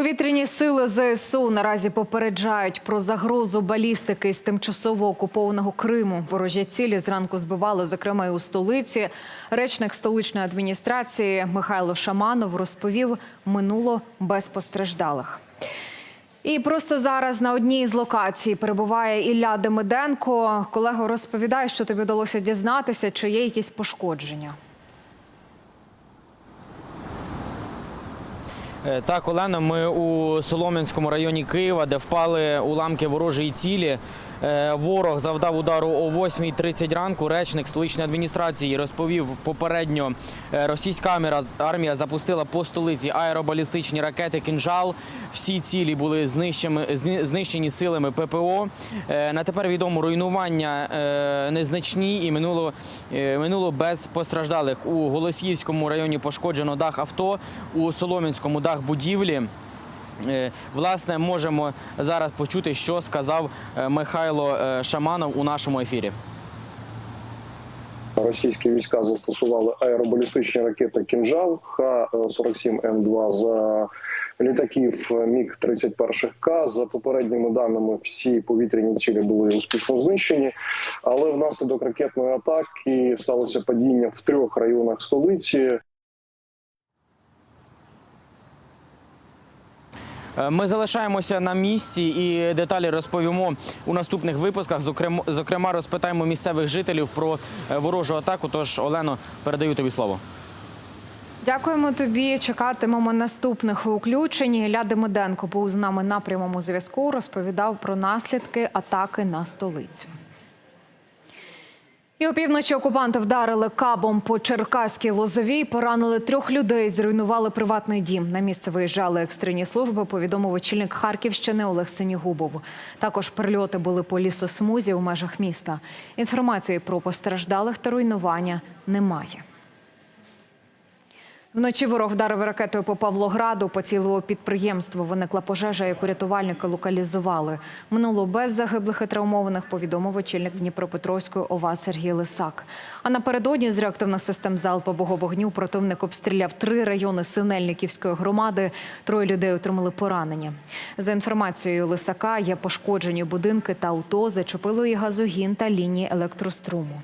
Повітряні сили ЗСУ наразі попереджають про загрозу балістики з тимчасово окупованого Криму. Ворожі цілі зранку збивали, зокрема, і у столиці. Речник столичної адміністрації Михайло Шаманов розповів, минуло без постраждалих. І просто зараз на одній з локацій перебуває Ілля Демиденко. Колего розповідає, що тобі вдалося дізнатися, чи є якісь пошкодження. Так, Олено, ми у Солом'янському районі Києва, де впали уламки ворожої цілі. Е, Ворог завдав удару о 8.30 ранку. Речник столичної адміністрації розповів попередньо, е, російська армія- запустила по столиці аеробалістичні ракети «Кінжал». Всі цілі були знищені, силами ППО. Е, На тепер відомо руйнування е, незначні і минуло, е, минуло без постраждалих. У Голосіївському районі пошкоджено дах авто, у Солом'янському дах будівлі. Е, Власне, можемо зараз почути, що сказав е, Михайло е, Шаманов у нашому ефірі. Російські війська застосували аеробалістичні ракети «Кінжал» Х-47М2 за літаків Міг-31К. За попередніми даними, всі повітряні цілі були успішно знищені, але внаслідок ракетної атаки сталося падіння в трьох районах столиці. Ми залишаємося на місці і деталі розповімо у наступних випусках. Зокрема, розпитаємо місцевих жителів про е, ворожу атаку. Тож, Олено, передаю тобі слово. Дякуємо тобі. Чекатимемо наступних включень. Ілля Демиденко був з нами на прямому зв'язку. Розповідав про наслідки атаки на столицю. І опівночі окупанти вдарили кабом по Черкаській лозовій, поранили трьох людей, зруйнували приватний дім. На місце виїжджали екстрені служби. Повідомив очільник Харківщини Олег Синігубов. Також прильоти були по лісосмузі у межах міста. Інформації про постраждалих та руйнування немає. Вночі ворог вдарив ракетою по Павлограду, поцілило підприємство. Виникла пожежа, яку рятувальники локалізували. Минуло без загиблих і травмованих, повідомив очільник Дніпропетровської ОВА Сергій Лисак. А напередодні з реактивних систем залпового вогню противник обстріляв три райони Синельниківської громади. Троє людей отримали поранення. За інформацією Лисака, є пошкоджені будинки та авто, зачепило і газогін та лінії електроструму.